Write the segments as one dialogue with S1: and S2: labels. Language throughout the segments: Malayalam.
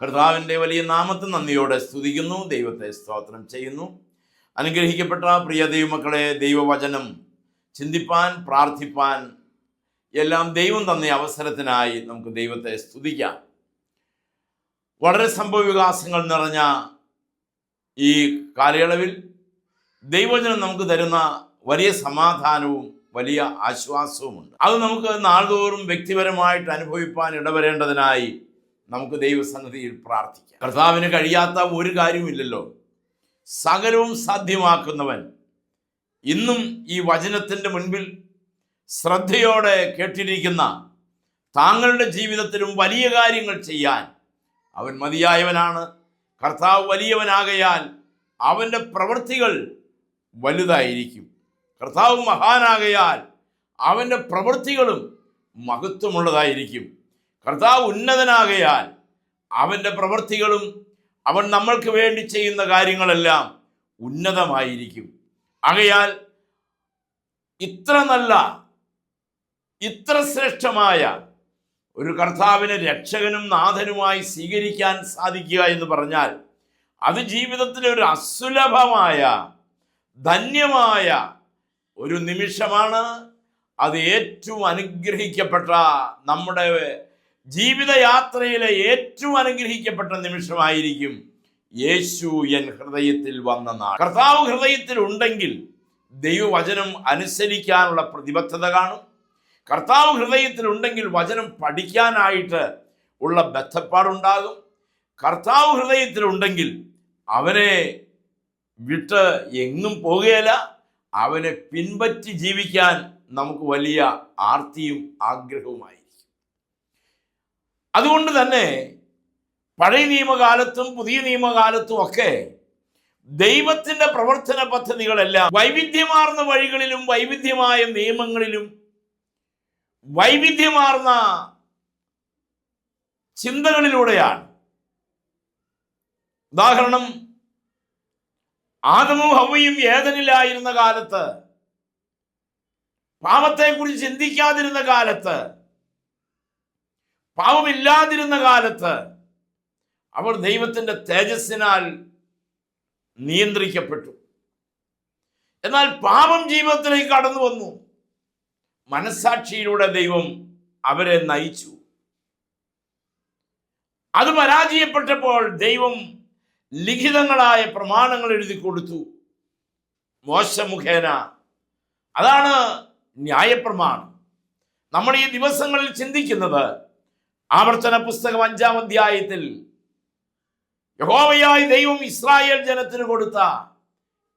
S1: കർത്താവിൻ്റെ വലിയ നാമത്തെ നന്ദിയോടെ സ്തുതിക്കുന്നു ദൈവത്തെ സ്തോത്രം ചെയ്യുന്നു അനുഗ്രഹിക്കപ്പെട്ട പ്രിയ ദൈവമക്കളെ ദൈവവചനം ചിന്തിപ്പാൻ പ്രാർത്ഥിപ്പാൻ എല്ലാം ദൈവം തന്ന അവസരത്തിനായി നമുക്ക് ദൈവത്തെ സ്തുതിക്കാം വളരെ സംഭവവികാസങ്ങൾ നിറഞ്ഞ ഈ കാലയളവിൽ ദൈവജനം നമുക്ക് തരുന്ന വലിയ സമാധാനവും വലിയ ആശ്വാസവുമുണ്ട് അത് നമുക്ക് നാളോറും വ്യക്തിപരമായിട്ട് അനുഭവിപ്പാൻ ഇടവരേണ്ടതിനായി നമുക്ക് ദൈവസന്നിധിയിൽ പ്രാർത്ഥിക്കാം കർത്താവിന് കഴിയാത്ത ഒരു കാര്യവുമില്ലല്ലോ സകലവും സാധ്യമാക്കുന്നവൻ ഇന്നും ഈ വചനത്തിൻ്റെ മുൻപിൽ ശ്രദ്ധയോടെ കേട്ടിരിക്കുന്ന താങ്കളുടെ ജീവിതത്തിലും വലിയ കാര്യങ്ങൾ ചെയ്യാൻ അവൻ മതിയായവനാണ് കർത്താവ് വലിയവനാകയാൽ അവൻ്റെ പ്രവൃത്തികൾ വലുതായിരിക്കും കർത്താവ് മഹാനാകയാൽ അവൻ്റെ പ്രവൃത്തികളും മഹത്വമുള്ളതായിരിക്കും കർത്താവ് ഉന്നതനാകയാൽ അവൻ്റെ പ്രവൃത്തികളും അവൻ നമ്മൾക്ക് വേണ്ടി ചെയ്യുന്ന കാര്യങ്ങളെല്ലാം ഉന്നതമായിരിക്കും ആകയാൽ ഇത്ര നല്ല ഇത്ര ശ്രേഷ്ഠമായ ഒരു കർത്താവിനെ രക്ഷകനും നാഥനുമായി സ്വീകരിക്കാൻ സാധിക്കുക എന്ന് പറഞ്ഞാൽ അത് ജീവിതത്തിലെ ഒരു അസുലഭമായ ധന്യമായ ഒരു നിമിഷമാണ് അത് ഏറ്റവും അനുഗ്രഹിക്കപ്പെട്ട നമ്മുടെ ജീവിതയാത്രയിലെ ഏറ്റവും അനുഗ്രഹിക്കപ്പെട്ട നിമിഷമായിരിക്കും യേശു എൻ ഹൃദയത്തിൽ വന്ന നാൾ കർത്താവ് ഹൃദയത്തിൽ ഉണ്ടെങ്കിൽ ദൈവവചനം അനുസരിക്കാനുള്ള പ്രതിബദ്ധത കാണും കർത്താവ് ഹൃദയത്തിൽ ഉണ്ടെങ്കിൽ വചനം പഠിക്കാനായിട്ട് ഉള്ള ബദ്ധപ്പാടുണ്ടാകും കർത്താവ് ഹൃദയത്തിൽ ഉണ്ടെങ്കിൽ അവനെ വിട്ട് എങ്ങും പോകുകയല്ല അവനെ പിൻപറ്റി ജീവിക്കാൻ നമുക്ക് വലിയ ആർത്തിയും ആഗ്രഹവുമായി അതുകൊണ്ട് തന്നെ പഴയ നിയമകാലത്തും പുതിയ നിയമകാലത്തും ഒക്കെ ദൈവത്തിൻ്റെ പ്രവർത്തന പദ്ധതികളെല്ലാം വൈവിധ്യമാർന്ന വഴികളിലും വൈവിധ്യമായ നിയമങ്ങളിലും വൈവിധ്യമാർന്ന ചിന്തകളിലൂടെയാണ് ഉദാഹരണം ആദമും ഹവയും ഏതനിലായിരുന്ന കാലത്ത് പാപത്തെക്കുറിച്ച് ചിന്തിക്കാതിരുന്ന കാലത്ത് പാവമില്ലാതിരുന്ന കാലത്ത് അവർ ദൈവത്തിൻ്റെ തേജസ്സിനാൽ നിയന്ത്രിക്കപ്പെട്ടു എന്നാൽ പാപം ജീവിതത്തിലേക്ക് കടന്നു വന്നു മനസ്സാക്ഷിയിലൂടെ ദൈവം അവരെ നയിച്ചു അത് പരാജയപ്പെട്ടപ്പോൾ ദൈവം ലിഖിതങ്ങളായ പ്രമാണങ്ങൾ എഴുതി കൊടുത്തു മോശ മുഖേന അതാണ് ന്യായപ്രമാണം നമ്മൾ ഈ ദിവസങ്ങളിൽ ചിന്തിക്കുന്നത് ആവർത്തന പുസ്തകം അഞ്ചാം അധ്യായത്തിൽ യഹോവയായ ദൈവം ഇസ്രായേൽ ജനത്തിന് കൊടുത്ത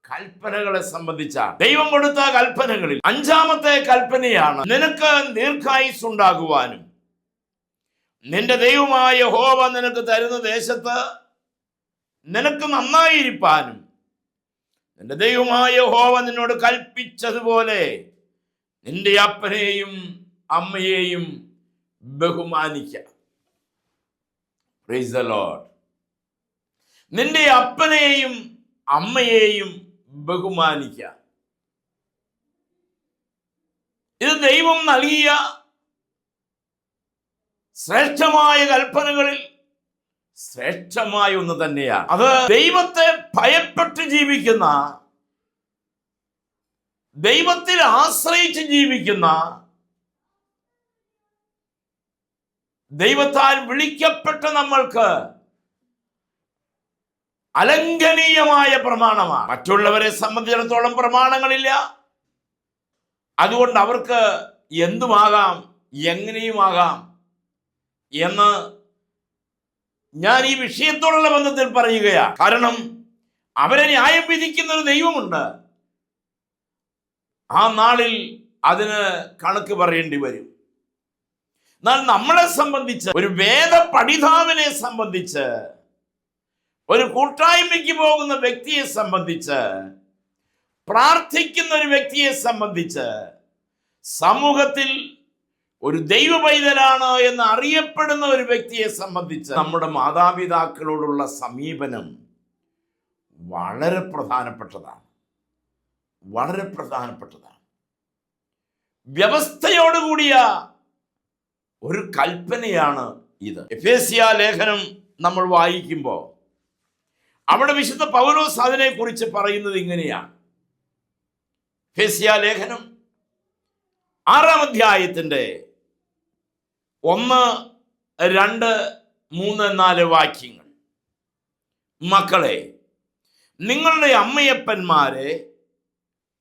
S1: കൽപ്പനകളെ സംബന്ധിച്ചാണ് ദൈവം കൊടുത്ത കൽപ്പനകളിൽ അഞ്ചാമത്തെ കൽപ്പനയാണ് നിനക്ക് ദീർഘായുസ് ഉണ്ടാകുവാനും നിന്റെ ദൈവമായ ഹോവ നിനക്ക് തരുന്ന ദേശത്ത് നിനക്ക് നന്നായിരിക്കാനും നിന്റെ ദൈവമായ ഹോവ നിന്നോട് കൽപ്പിച്ചതുപോലെ നിന്റെ അപ്പനെയും അമ്മയെയും ബഹുമാനിക്കുക നിന്റെ അപ്പനെയും അമ്മയെയും ബഹുമാനിക്ക ഇത് ദൈവം നൽകിയ ശ്രേഷ്ഠമായ കൽപ്പനകളിൽ ശ്രേഷ്ഠമായ ഒന്ന് തന്നെയാണ് അത് ദൈവത്തെ ഭയപ്പെട്ട് ജീവിക്കുന്ന ദൈവത്തിൽ ആശ്രയിച്ച് ജീവിക്കുന്ന ദൈവത്താൽ വിളിക്കപ്പെട്ട നമ്മൾക്ക് അലംഘനീയമായ പ്രമാണമാണ് മറ്റുള്ളവരെ സംബന്ധിച്ചിടത്തോളം പ്രമാണങ്ങളില്ല അതുകൊണ്ട് അവർക്ക് എന്തുമാകാം എങ്ങനെയുമാകാം എന്ന് ഞാൻ ഈ വിഷയത്തോടുള്ള ബന്ധത്തിൽ പറയുകയാണ് കാരണം അവരെ ന്യായം വിധിക്കുന്ന ഒരു ദൈവമുണ്ട് ആ നാളിൽ അതിന് കണക്ക് പറയേണ്ടി വരും എന്നാൽ നമ്മളെ സംബന്ധിച്ച് ഒരു വേദ പഠിതാവിനെ സംബന്ധിച്ച് ഒരു കൂട്ടായ്മയ്ക്ക് പോകുന്ന വ്യക്തിയെ സംബന്ധിച്ച് പ്രാർത്ഥിക്കുന്ന ഒരു വ്യക്തിയെ സംബന്ധിച്ച് സമൂഹത്തിൽ ഒരു ദൈവ പൈതലാണ് എന്ന് അറിയപ്പെടുന്ന ഒരു വ്യക്തിയെ സംബന്ധിച്ച് നമ്മുടെ മാതാപിതാക്കളോടുള്ള സമീപനം വളരെ പ്രധാനപ്പെട്ടതാണ് വളരെ പ്രധാനപ്പെട്ടതാണ് വ്യവസ്ഥയോടുകൂടിയ ഒരു കൽപ്പനയാണ് ഇത് എഫേസിയ ലേഖനം നമ്മൾ വായിക്കുമ്പോൾ അവിടെ വിശുദ്ധ പൗലോസ് അതിനെക്കുറിച്ച് പറയുന്നത് ഇങ്ങനെയാണ് ഫേസിയ ലേഖനം ആറാം അധ്യായത്തിൻ്റെ ഒന്ന് രണ്ട് മൂന്ന് നാല് വാക്യങ്ങൾ മക്കളെ നിങ്ങളുടെ അമ്മയപ്പന്മാരെ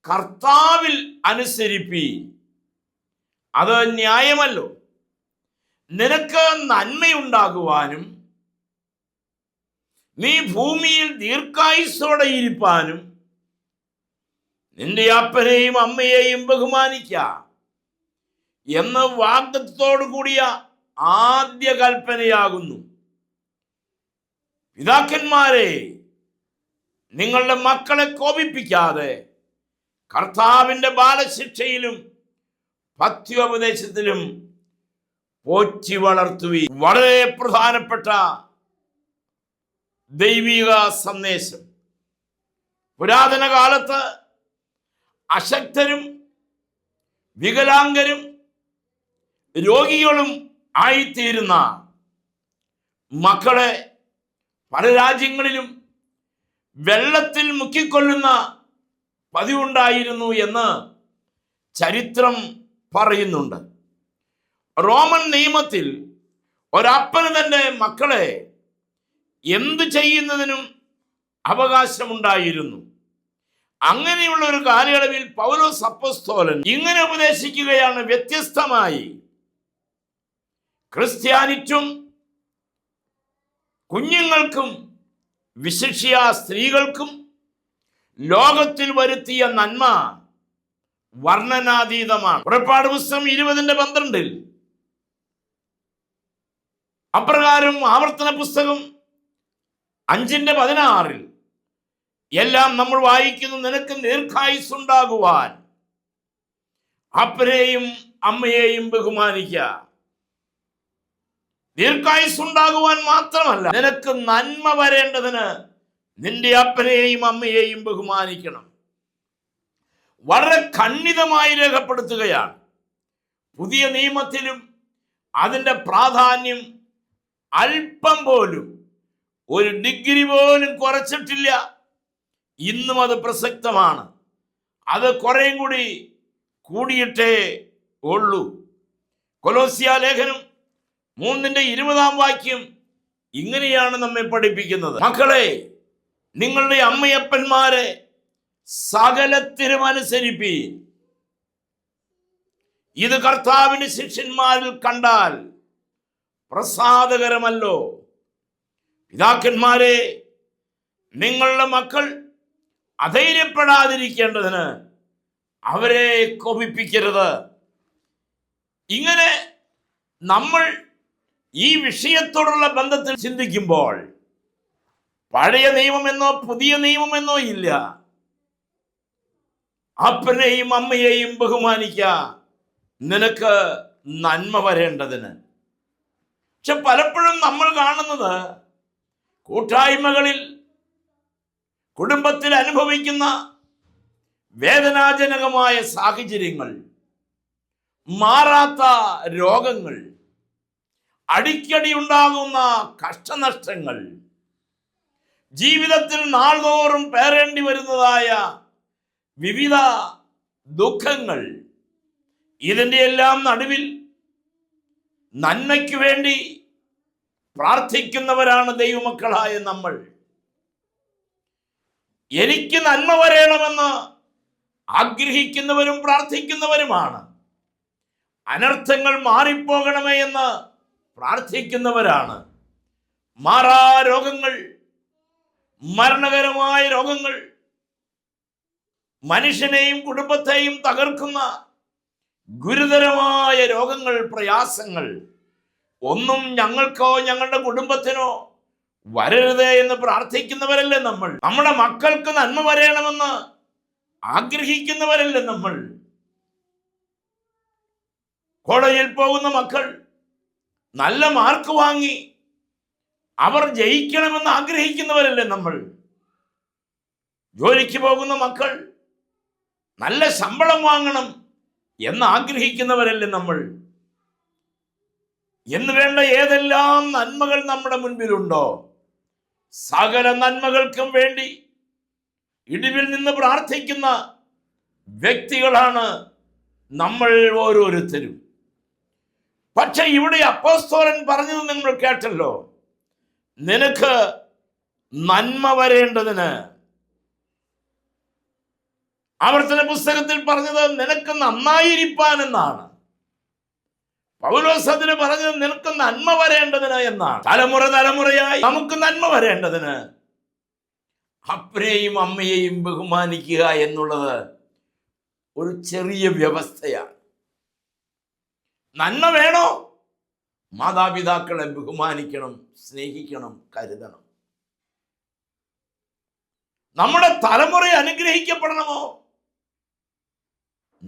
S1: കർത്താവിൽ അനുസരിപ്പീൻ അത് ന്യായമല്ലോ നിനക്ക് നന്മയുണ്ടാകുവാനും നീ ഭൂമിയിൽ ദീർഘായുസോടെ ഇരിപ്പാനും നിന്റെ അപ്പനെയും അമ്മയെയും ബഹുമാനിക്ക എന്ന വാഗ്ദത്തോടു കൂടിയ ആദ്യ കൽപ്പനയാകുന്നു പിതാക്കന്മാരെ നിങ്ങളുടെ മക്കളെ കോപിപ്പിക്കാതെ കർത്താവിൻ്റെ ബാലശിക്ഷയിലും ഭക്തി ഉപദേശത്തിലും പോറ്റി വളർത്തുവി വളരെ പ്രധാനപ്പെട്ട ദൈവിക സന്ദേശം പുരാതന കാലത്ത് അശക്തരും വികലാംഗരും രോഗികളും ആയിത്തീരുന്ന മക്കളെ പല രാജ്യങ്ങളിലും വെള്ളത്തിൽ മുക്കിക്കൊല്ലുന്ന പതിവുണ്ടായിരുന്നു എന്ന് ചരിത്രം പറയുന്നുണ്ട് റോമൻ നിയമത്തിൽ ഒരപ്പന് തന്റെ മക്കളെ എന്ത് ചെയ്യുന്നതിനും അവകാശമുണ്ടായിരുന്നു അങ്ങനെയുള്ള ഒരു കാലയളവിൽ പൗലോ സപ്പസ്തോലൻ ഇങ്ങനെ ഉപദേശിക്കുകയാണ് വ്യത്യസ്തമായി ക്രിസ്ത്യാനിറ്റും കുഞ്ഞുങ്ങൾക്കും വിശിഷ്യ സ്ത്രീകൾക്കും ലോകത്തിൽ വരുത്തിയ നന്മ വർണ്ണനാതീതമാണ് പുറപ്പാട് പുസ്തകം ഇരുപതിന്റെ പന്ത്രണ്ടിൽ അപ്രകാരം ആവർത്തന പുസ്തകം അഞ്ചിന്റെ പതിനാറിൽ എല്ലാം നമ്മൾ വായിക്കുന്നു നിനക്ക് ദീർഘായുസുണ്ടാകുവാൻ അപ്പനെയും അമ്മയെയും ബഹുമാനിക്കുക ദീർഘായുസുണ്ടാകുവാൻ മാത്രമല്ല നിനക്ക് നന്മ വരേണ്ടതിന് നിന്റെ അപ്പനെയും അമ്മയെയും ബഹുമാനിക്കണം വളരെ ഖണ്ഡിതമായി രേഖപ്പെടുത്തുകയാണ് പുതിയ നിയമത്തിലും അതിൻ്റെ പ്രാധാന്യം അല്പം പോലും ഒരു ഡിഗ്രി പോലും കുറച്ചിട്ടില്ല ഇന്നും അത് പ്രസക്തമാണ് അത് കുറേയും കൂടി കൂടിയിട്ടേ ഉള്ളൂ കൊലോസിയ ലേഖനം മൂന്നിന്റെ ഇരുപതാം വാക്യം ഇങ്ങനെയാണ് നമ്മെ പഠിപ്പിക്കുന്നത് മക്കളെ നിങ്ങളുടെ അമ്മയപ്പന്മാരെ സകലത്തിനും അനുസരിപ്പീൻ ഇത് കർത്താവിന് ശിഷ്യന്മാരിൽ കണ്ടാൽ പ്രസാദകരമല്ലോ പിതാക്കന്മാരെ നിങ്ങളുടെ മക്കൾ അധൈര്യപ്പെടാതിരിക്കേണ്ടതിന് അവരെ കോപിപ്പിക്കരുത് ഇങ്ങനെ നമ്മൾ ഈ വിഷയത്തോടുള്ള ബന്ധത്തിൽ ചിന്തിക്കുമ്പോൾ പഴയ നിയമമെന്നോ പുതിയ നിയമമെന്നോ ഇല്ല അപ്പനെയും അമ്മയെയും ബഹുമാനിക്ക നിനക്ക് നന്മ വരേണ്ടതിന് പക്ഷെ പലപ്പോഴും നമ്മൾ കാണുന്നത് കൂട്ടായ്മകളിൽ കുടുംബത്തിൽ അനുഭവിക്കുന്ന വേദനാജനകമായ സാഹചര്യങ്ങൾ മാറാത്ത രോഗങ്ങൾ അടിക്കടി ഉണ്ടാകുന്ന കഷ്ടനഷ്ടങ്ങൾ ജീവിതത്തിൽ നാൾതോറും പേരേണ്ടി വരുന്നതായ വിവിധ ദുഃഖങ്ങൾ ഇതിൻ്റെയെല്ലാം എല്ലാം നടുവിൽ നന്മയ്ക്ക് വേണ്ടി പ്രാർത്ഥിക്കുന്നവരാണ് ദൈവമക്കളായ നമ്മൾ എനിക്ക് നന്മ വരണമെന്ന് ആഗ്രഹിക്കുന്നവരും പ്രാർത്ഥിക്കുന്നവരുമാണ് അനർത്ഥങ്ങൾ മാറിപ്പോകണമേ എന്ന് പ്രാർത്ഥിക്കുന്നവരാണ് മാറാ രോഗങ്ങൾ മരണകരമായ രോഗങ്ങൾ മനുഷ്യനെയും കുടുംബത്തെയും തകർക്കുന്ന ഗുരുതരമായ രോഗങ്ങൾ പ്രയാസങ്ങൾ ഒന്നും ഞങ്ങൾക്കോ ഞങ്ങളുടെ കുടുംബത്തിനോ വരരുതേ എന്ന് പ്രാർത്ഥിക്കുന്നവരല്ലേ നമ്മൾ നമ്മുടെ മക്കൾക്ക് നന്മ വരയണമെന്ന് ആഗ്രഹിക്കുന്നവരല്ലേ നമ്മൾ കോളേജിൽ പോകുന്ന മക്കൾ നല്ല മാർക്ക് വാങ്ങി അവർ ജയിക്കണമെന്ന് ആഗ്രഹിക്കുന്നവരല്ലേ നമ്മൾ ജോലിക്ക് പോകുന്ന മക്കൾ നല്ല ശമ്പളം വാങ്ങണം എന്നാഗ്രഹിക്കുന്നവരല്ലേ ആഗ്രഹിക്കുന്നവരല്ലേ നമ്മൾ എന്ന് വേണ്ട ഏതെല്ലാം നന്മകൾ നമ്മുടെ മുൻപിലുണ്ടോ സകല നന്മകൾക്കും വേണ്ടി ഇടിവിൽ നിന്ന് പ്രാർത്ഥിക്കുന്ന വ്യക്തികളാണ് നമ്മൾ ഓരോരുത്തരും പക്ഷെ ഇവിടെ അപ്പോസ്തോലൻ പറഞ്ഞത് നിങ്ങൾ കേട്ടല്ലോ നിനക്ക് നന്മ വരേണ്ടതിന് ആവർത്തന പുസ്തകത്തിൽ പറഞ്ഞത് നിനക്ക് നന്നായിരിക്കാൻ എന്നാണ് പൗലോസ് പറഞ്ഞത് നിനക്ക് നന്മ വരേണ്ടതിന് എന്നാണ് തലമുറ തലമുറയായി നമുക്ക് നന്മ വരേണ്ടതിന് അപ്പനെയും അമ്മയെയും ബഹുമാനിക്കുക എന്നുള്ളത് ഒരു ചെറിയ വ്യവസ്ഥയാണ് നന്മ വേണോ മാതാപിതാക്കളെ ബഹുമാനിക്കണം സ്നേഹിക്കണം കരുതണം നമ്മുടെ തലമുറ അനുഗ്രഹിക്കപ്പെടണമോ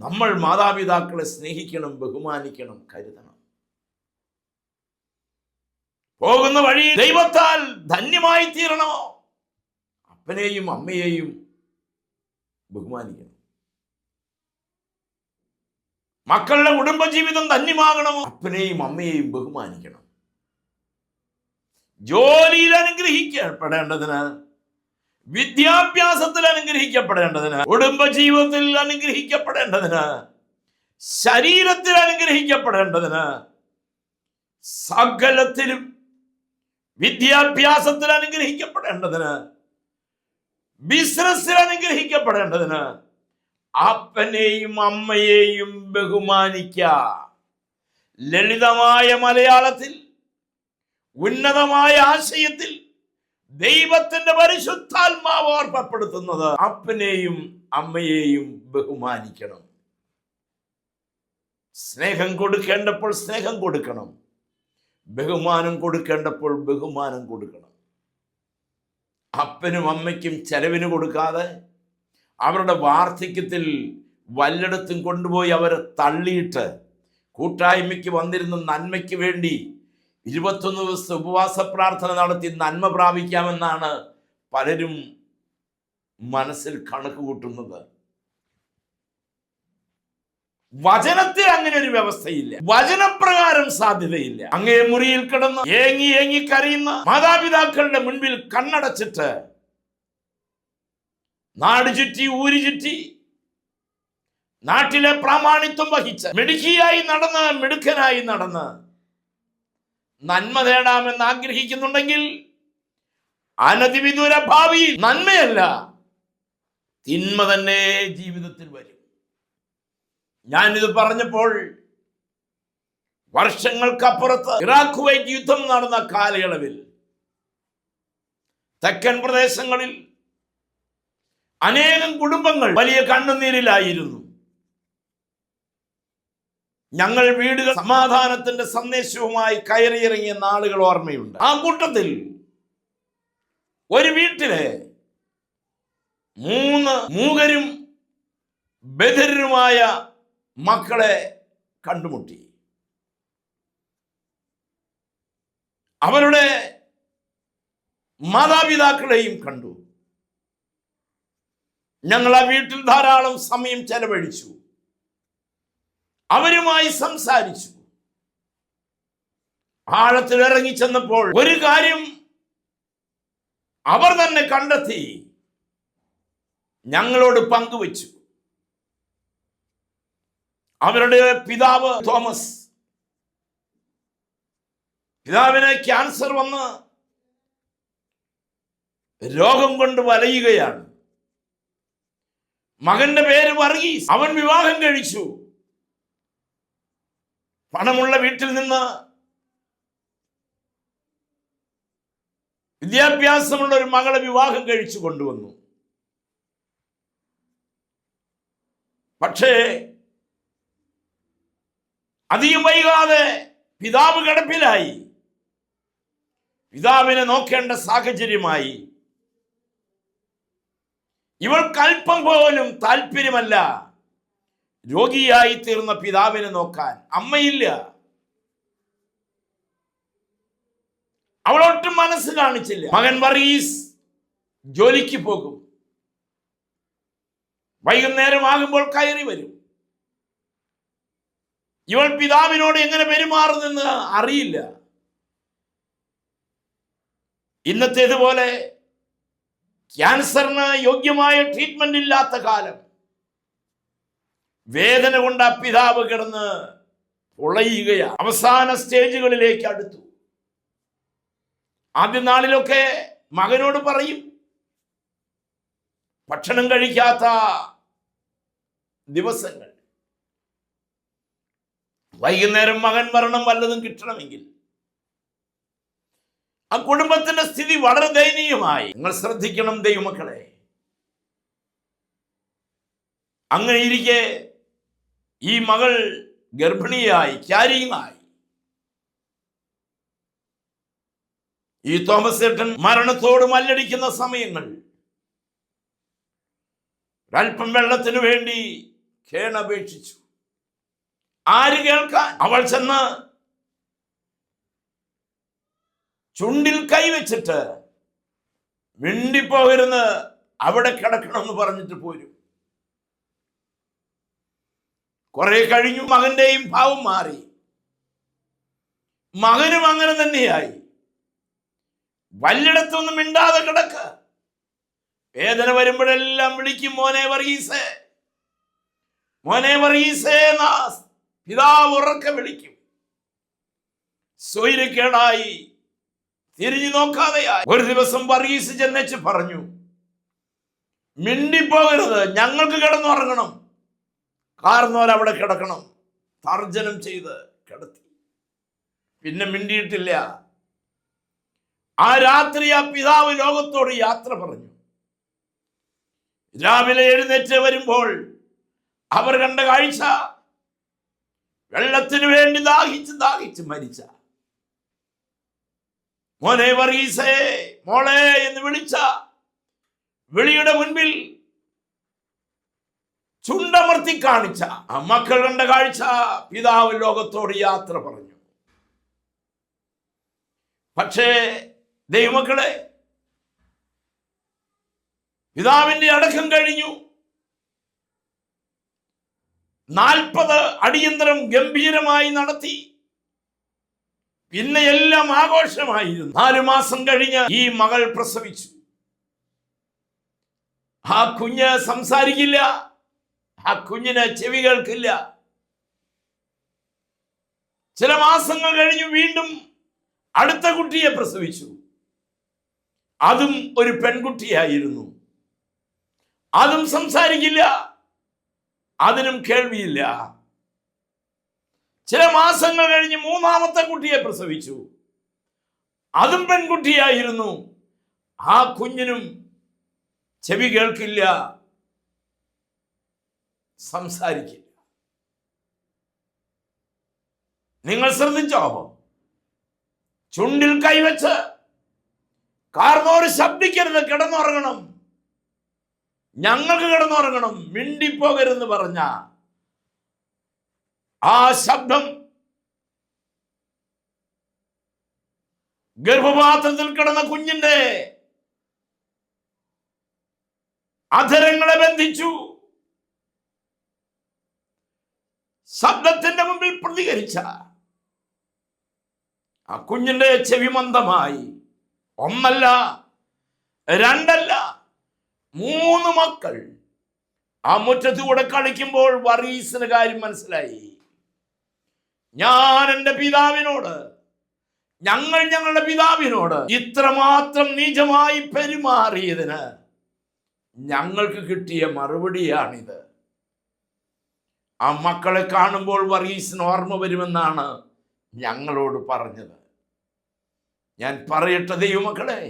S1: നമ്മൾ മാതാപിതാക്കളെ സ്നേഹിക്കണം ബഹുമാനിക്കണം കരുതണം പോകുന്ന വഴി ദൈവത്താൽ ധന്യമായി തീരണമോ അപ്പനെയും അമ്മയെയും ബഹുമാനിക്കണം മക്കളുടെ കുടുംബജീവിതം ധന്യമാകണമോ അപ്പനെയും അമ്മയെയും ബഹുമാനിക്കണം ജോലിയിൽ അനുഗ്രഹിക്കപ്പെടേണ്ടതിനാൽ വിദ്യാഭ്യാസത്തിൽ അനുഗ്രഹിക്കപ്പെടേണ്ടതിന് ജീവിതത്തിൽ അനുഗ്രഹിക്കപ്പെടേണ്ടതിന് ശരീരത്തിൽ അനുഗ്രഹിക്കപ്പെടേണ്ടതിന് സകലത്തിലും വിദ്യാഭ്യാസത്തിൽ അനുഗ്രഹിക്കപ്പെടേണ്ടതിന് ബിസിനസ്സിൽ അനുഗ്രഹിക്കപ്പെടേണ്ടതിന് അപ്പനെയും അമ്മയെയും ബഹുമാനിക്ക ലളിതമായ മലയാളത്തിൽ ഉന്നതമായ ആശയത്തിൽ ദൈവത്തിന്റെ പരിശുദ്ധാത്മാവ് ഓർമ്മപ്പെടുത്തുന്നത് അപ്പനെയും അമ്മയെയും ബഹുമാനിക്കണം സ്നേഹം കൊടുക്കേണ്ടപ്പോൾ സ്നേഹം കൊടുക്കണം ബഹുമാനം കൊടുക്കേണ്ടപ്പോൾ ബഹുമാനം കൊടുക്കണം അപ്പനും അമ്മയ്ക്കും ചെലവിന് കൊടുക്കാതെ അവരുടെ വാർദ്ധക്യത്തിൽ വല്ലയിടത്തും കൊണ്ടുപോയി അവരെ തള്ളിയിട്ട് കൂട്ടായ്മയ്ക്ക് വന്നിരുന്ന നന്മയ്ക്ക് വേണ്ടി ഇരുപത്തൊന്ന് ദിവസത്തെ ഉപവാസ പ്രാർത്ഥന നടത്തി നന്മ പ്രാപിക്കാമെന്നാണ് പലരും മനസ്സിൽ കണക്ക് കൂട്ടുന്നത് വചനത്തിൽ അങ്ങനെ ഒരു വ്യവസ്ഥയില്ല വചനപ്രകാരം സാധ്യതയില്ല അങ്ങേ മുറിയിൽ കിടന്ന് ഏങ്ങി ഏങ്ങി കരയുന്ന മാതാപിതാക്കളുടെ മുൻപിൽ കണ്ണടച്ചിട്ട് നാട് ചുറ്റി ഊരി ചുറ്റി നാട്ടിലെ പ്രാമാണിത്വം വഹിച്ച മെടുക്കിയായി നടന്ന് മിടുക്കനായി നടന്ന് നന്മ നേടാമെന്ന് ആഗ്രഹിക്കുന്നുണ്ടെങ്കിൽ അനതിവിദൂര ഭാവിയിൽ നന്മയല്ല തിന്മ തന്നെ ജീവിതത്തിൽ വരും ഞാനിത് പറഞ്ഞപ്പോൾ വർഷങ്ങൾക്കപ്പുറത്ത് ഇറാഖ് യുദ്ധം നടന്ന കാലയളവിൽ തെക്കൻ പ്രദേശങ്ങളിൽ അനേകം കുടുംബങ്ങൾ വലിയ കണ്ണുനീരിലായിരുന്നു ഞങ്ങൾ വീടുകൾ സമാധാനത്തിന്റെ സന്ദേശവുമായി കയറിയിറങ്ങിയ നാളുകൾ ഓർമ്മയുണ്ട് ആ കൂട്ടത്തിൽ ഒരു വീട്ടിലെ മൂന്ന് മൂകരും ബദരുമായ മക്കളെ കണ്ടുമുട്ടി അവരുടെ മാതാപിതാക്കളെയും കണ്ടു ഞങ്ങൾ ആ വീട്ടിൽ ധാരാളം സമയം ചെലവഴിച്ചു അവരുമായി സംസാരിച്ചു ആഴത്തിൽ ഇറങ്ങി ചെന്നപ്പോൾ ഒരു കാര്യം അവർ തന്നെ കണ്ടെത്തി ഞങ്ങളോട് പങ്കുവച്ചു അവരുടെ പിതാവ് തോമസ് പിതാവിന് ക്യാൻസർ വന്ന് രോഗം കൊണ്ട് വലയുകയാണ് മകന്റെ പേര് വർഗീസ് അവൻ വിവാഹം കഴിച്ചു പണമുള്ള വീട്ടിൽ നിന്ന് വിദ്യാഭ്യാസമുള്ള ഒരു മകളെ വിവാഹം കഴിച്ചു കൊണ്ടുവന്നു പക്ഷേ അധികം വൈകാതെ പിതാവ് കിടപ്പിലായി പിതാവിനെ നോക്കേണ്ട സാഹചര്യമായി ഇവൾക്ക് അല്പം പോലും താല്പര്യമല്ല രോഗിയായി തീർന്ന പിതാവിനെ നോക്കാൻ അമ്മയില്ല അവളൊട്ടും മനസ്സ് കാണിച്ചില്ല മകൻ വറീസ് ജോലിക്ക് പോകും വൈകുന്നേരം ആകുമ്പോൾ കയറി വരും ഇവൾ പിതാവിനോട് എങ്ങനെ പെരുമാറുന്നെന്ന് അറിയില്ല ഇന്നത്തേതുപോലെ ക്യാൻസറിന് യോഗ്യമായ ട്രീറ്റ്മെന്റ് ഇല്ലാത്ത കാലം വേദന കൊണ്ട് ആ പിതാവ് കിടന്ന് ഉളയുകയാണ് അവസാന സ്റ്റേജുകളിലേക്ക് അടുത്തു ആദ്യ നാളിലൊക്കെ മകനോട് പറയും ഭക്ഷണം കഴിക്കാത്ത ദിവസങ്ങൾ വൈകുന്നേരം മകൻ മരണം വല്ലതും കിട്ടണമെങ്കിൽ ആ കുടുംബത്തിന്റെ സ്ഥിതി വളരെ ദയനീയമായി നിങ്ങൾ ശ്രദ്ധിക്കണം ദൈവമക്കളെ അങ്ങനെ ഇരിക്കെ ഈ മകൾ ഗർഭിണിയായി ക്യാരിയുമായി ഈ തോമസ് ഏട്ടൻ മരണത്തോട് മല്ലടിക്കുന്ന സമയങ്ങൾ ഒരൽപ്പം വെള്ളത്തിനു വേണ്ടി കേണപേക്ഷിച്ചു ആര് കേൾക്കാൻ അവൾ ചെന്ന് ചുണ്ടിൽ കൈവച്ചിട്ട് മിണ്ടിപ്പോകരുന്ന് അവിടെ കിടക്കണമെന്ന് പറഞ്ഞിട്ട് പോരും കുറെ കഴിഞ്ഞു മകന്റെയും ഭാവം മാറി മകനും അങ്ങനെ തന്നെയായി വല്ലിടത്തൊന്നും മിണ്ടാതെ കിടക്ക വേദന വരുമ്പോഴെല്ലാം വിളിക്കും മോനെ വർഗീസേ മോനെ വർഗീസേ പിതാവ് ഉറക്ക വിളിക്കും സ്വൈരക്കേടായി തിരിഞ്ഞു നോക്കാതെയായി ഒരു ദിവസം വർഗീസ് ചെന്നേച്ച് പറഞ്ഞു മിണ്ടിപ്പോകരുത് ഞങ്ങൾക്ക് കിടന്നുറങ്ങണം കാർന്നോൽ അവിടെ കിടക്കണം തർജനം ചെയ്ത് കിടത്തി പിന്നെ മിണ്ടിയിട്ടില്ല ആ രാത്രി ആ പിതാവ് ലോകത്തോട് യാത്ര പറഞ്ഞു രാവിലെ എഴുന്നേറ്റ് വരുമ്പോൾ അവർ കണ്ട കാഴ്ച വെള്ളത്തിനു വേണ്ടി ദാഹിച്ച് ദാഹിച്ച് മരിച്ച മോനെ വർഗീസേ മോളെ എന്ന് വിളിച്ച വിളിയുടെ മുൻപിൽ ചുണ്ടമർത്തി കാണിച്ച മക്കൾ കണ്ട കാഴ്ച പിതാവ് ലോകത്തോട് യാത്ര പറഞ്ഞു പക്ഷേ ദൈവമക്കളെ പിതാവിന്റെ അടക്കം കഴിഞ്ഞു നാൽപ്പത് അടിയന്തരം ഗംഭീരമായി നടത്തി പിന്നെ എല്ലാം ആഘോഷമായിരുന്നു നാലു മാസം കഴിഞ്ഞ് ഈ മകൾ പ്രസവിച്ചു ആ കുഞ്ഞ് സംസാരിക്കില്ല ആ കുഞ്ഞിന് ചെവി കേൾക്കില്ല ചില മാസങ്ങൾ കഴിഞ്ഞ് വീണ്ടും അടുത്ത കുട്ടിയെ പ്രസവിച്ചു അതും ഒരു പെൺകുട്ടിയായിരുന്നു അതും സംസാരിക്കില്ല അതിനും കേൾവിയില്ല ചില മാസങ്ങൾ കഴിഞ്ഞ് മൂന്നാമത്തെ കുട്ടിയെ പ്രസവിച്ചു അതും പെൺകുട്ടിയായിരുന്നു ആ കുഞ്ഞിനും ചെവി കേൾക്കില്ല സംസാരിക്കില്ല നിങ്ങൾ ശ്രദ്ധിച്ചോ ചുണ്ടിൽ കൈവച്ച് കാർന്നോർ ശബ്ദിക്കരുത് കിടന്നുറങ്ങണം ഞങ്ങൾക്ക് കിടന്നുറങ്ങണം മിണ്ടിപ്പോകരുതെന്ന് പറഞ്ഞ ആ ശബ്ദം ഗർഭപാത്രത്തിൽ കിടന്ന കുഞ്ഞിന്റെ അധരങ്ങളെ ബന്ധിച്ചു ശബ്ദത്തിന്റെ മുമ്പിൽ പ്രതികരിച്ച ആ കുഞ്ഞിന്റെ ചെവി മന്ദമായി ഒന്നല്ല രണ്ടല്ല മൂന്ന് മക്കൾ ആ മുറ്റത്ത് കൂടെ കളിക്കുമ്പോൾ വറീസിന് കാര്യം മനസ്സിലായി ഞാൻ എൻ്റെ പിതാവിനോട് ഞങ്ങൾ ഞങ്ങളുടെ പിതാവിനോട് ഇത്രമാത്രം നീചമായി പെരുമാറിയതിന് ഞങ്ങൾക്ക് കിട്ടിയ മറുപടിയാണിത് ആ മക്കളെ കാണുമ്പോൾ വർഗീസിന് ഓർമ്മ വരുമെന്നാണ് ഞങ്ങളോട് പറഞ്ഞത് ഞാൻ പറയട്ടെ ദൈവമക്കളെ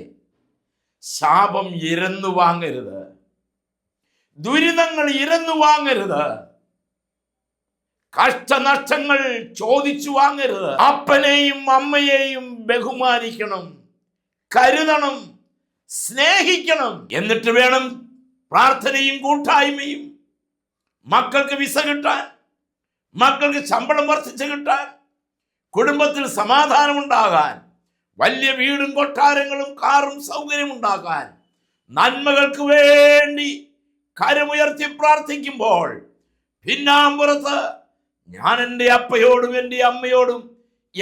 S1: ശാപം ഇരന്നു വാങ്ങരുത് ദുരിതങ്ങൾ ഇരന്നു വാങ്ങരുത് കഷ്ടനഷ്ടങ്ങൾ ചോദിച്ചു വാങ്ങരുത് അപ്പനെയും അമ്മയെയും ബഹുമാനിക്കണം കരുതണം സ്നേഹിക്കണം എന്നിട്ട് വേണം പ്രാർത്ഥനയും കൂട്ടായ്മയും മക്കൾക്ക് വിസ കിട്ടാൻ മക്കൾക്ക് ശമ്പളം വർദ്ധിച്ചു കിട്ടാൻ കുടുംബത്തിൽ ഉണ്ടാകാൻ വലിയ വീടും കൊട്ടാരങ്ങളും കാറും ഉണ്ടാകാൻ നന്മകൾക്ക് വേണ്ടി കരമുയർത്തി പ്രാർത്ഥിക്കുമ്പോൾ പിന്നാമ്പുറത്ത് ഞാൻ എൻ്റെ അപ്പയോടും എൻ്റെ അമ്മയോടും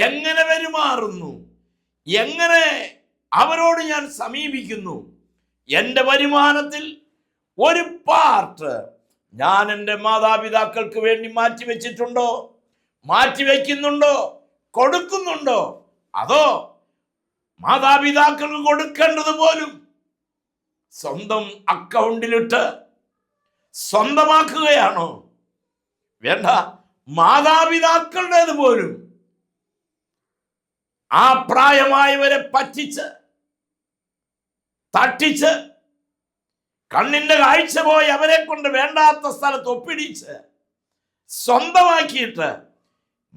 S1: എങ്ങനെ പെരുമാറുന്നു എങ്ങനെ അവരോട് ഞാൻ സമീപിക്കുന്നു എൻ്റെ വരുമാനത്തിൽ ഒരു പാർട്ട് ഞാൻ എൻ്റെ മാതാപിതാക്കൾക്ക് വേണ്ടി മാറ്റി വെച്ചിട്ടുണ്ടോ മാറ്റി വയ്ക്കുന്നുണ്ടോ കൊടുക്കുന്നുണ്ടോ അതോ മാതാപിതാക്കൾക്ക് കൊടുക്കേണ്ടത് പോലും സ്വന്തം അക്കൗണ്ടിലിട്ട് സ്വന്തമാക്കുകയാണോ വേണ്ട മാതാപിതാക്കളുടേത് പോലും ആ പ്രായമായവരെ പറ്റിച്ച് തട്ടിച്ച് കണ്ണിന്റെ കാഴ്ച പോയി അവരെ കൊണ്ട് വേണ്ടാത്ത സ്ഥലത്ത് ഒപ്പിടിച്ച് സ്വന്തമാക്കിയിട്ട്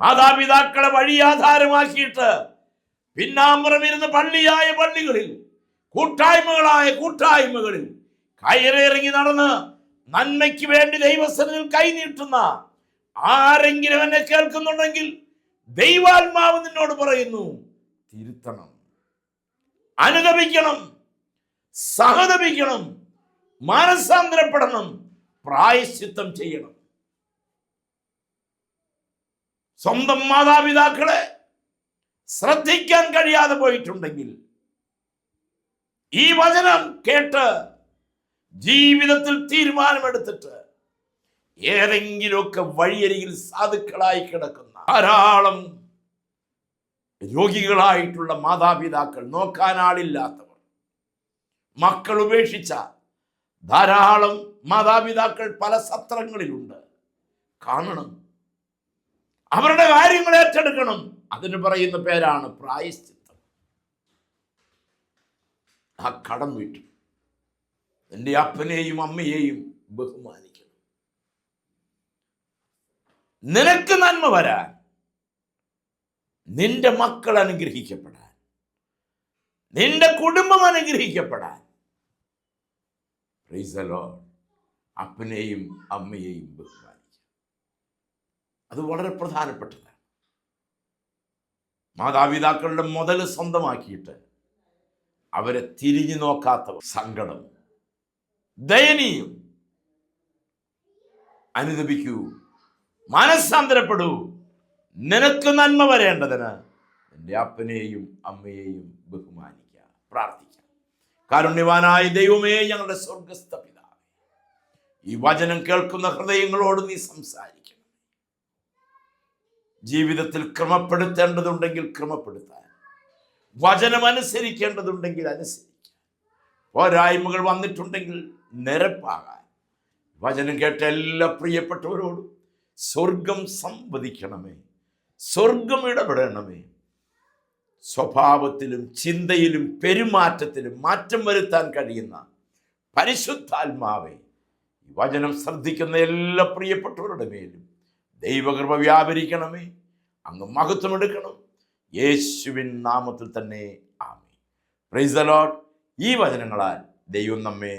S1: മാതാപിതാക്കളെ വഴിയാധാരമാക്കിയിട്ട് ഇരുന്ന് പള്ളിയായ പള്ളികളിൽ കൂട്ടായ്മകളായ കൂട്ടായ്മകളിൽ കയറിയിറങ്ങി നടന്ന് നന്മയ്ക്ക് വേണ്ടി ദൈവസ്ഥനിൽ കൈനീട്ടുന്ന ആരെങ്കിലും എന്നെ കേൾക്കുന്നുണ്ടെങ്കിൽ ദൈവാത്മാവ് നിന്നോട് പറയുന്നു തിരുത്തണം അനുഗമിക്കണം സഹതപിക്കണം മാനസാന്തരപ്പെടണം പ്രായശ്ചിത്തം ചെയ്യണം സ്വന്തം മാതാപിതാക്കളെ ശ്രദ്ധിക്കാൻ കഴിയാതെ പോയിട്ടുണ്ടെങ്കിൽ ഈ വചനം കേട്ട് ജീവിതത്തിൽ തീരുമാനമെടുത്തിട്ട് ഏതെങ്കിലുമൊക്കെ വഴിയരികിൽ സാധുക്കളായി കിടക്കുന്ന ധാരാളം രോഗികളായിട്ടുള്ള മാതാപിതാക്കൾ നോക്കാനാളില്ലാത്തവർ മക്കൾ ഉപേക്ഷിച്ച ധാരാളം മാതാപിതാക്കൾ പല സത്രങ്ങളിലുണ്ട് കാണണം അവരുടെ കാര്യങ്ങൾ ഏറ്റെടുക്കണം അതിന് പറയുന്ന പേരാണ് പ്രായശ്ചിത്തം ആ കടം വീട്ടു എൻ്റെ അപ്പനെയും അമ്മയെയും ബഹുമാനിക്കണം നിനക്ക് നന്മ വരാൻ നിന്റെ മക്കൾ അനുഗ്രഹിക്കപ്പെടാൻ നിന്റെ കുടുംബം അനുഗ്രഹിക്കപ്പെടാൻ റീസലോ അപ്പനെയും അമ്മയെയും ബഹുമാനിക്കുക അത് വളരെ പ്രധാനപ്പെട്ടതാണ് മാതാപിതാക്കളുടെ മുതൽ സ്വന്തമാക്കിയിട്ട് അവരെ തിരിഞ്ഞു നോക്കാത്ത സങ്കടം ദയനീയം അനുദപിക്കൂ മനസ്സാന്തരപ്പെടൂ നിനക്ക് നന്മ വരേണ്ടതിന് എൻ്റെ അപ്പനെയും അമ്മയെയും ബഹുമാനിക്കുക പ്രാർത്ഥിക്കുക കാരുണ്യവാനായ ദൈവമേ ഞങ്ങളുടെ സ്വർഗസ്ഥ പിതാവ് ഈ വചനം കേൾക്കുന്ന ഹൃദയങ്ങളോട് നീ സംസാരിക്കണം ജീവിതത്തിൽ ക്രമപ്പെടുത്തേണ്ടതുണ്ടെങ്കിൽ ക്രമപ്പെടുത്താൻ അനുസരിക്കേണ്ടതുണ്ടെങ്കിൽ അനുസരിക്കാൻ പോരായ്മകൾ വന്നിട്ടുണ്ടെങ്കിൽ നിരപ്പാകാൻ വചനം കേട്ട എല്ലാ പ്രിയപ്പെട്ടവരോടും സ്വർഗം സംവദിക്കണമേ സ്വർഗം ഇടപെടണമേ സ്വഭാവത്തിലും ചിന്തയിലും പെരുമാറ്റത്തിലും മാറ്റം വരുത്താൻ കഴിയുന്ന പരിശുദ്ധാത്മാവെ ഈ വചനം ശ്രദ്ധിക്കുന്ന എല്ലാ പ്രിയപ്പെട്ടവരുടെ മേലും ദൈവകൃപ വ്യാപരിക്കണമേ അങ്ങ് മഹത്വം യേശുവിൻ നാമത്തിൽ തന്നെ ആമേ പ്രൈസ് ദ ലോഡ് ഈ വചനങ്ങളാൽ ദൈവം നമ്മെ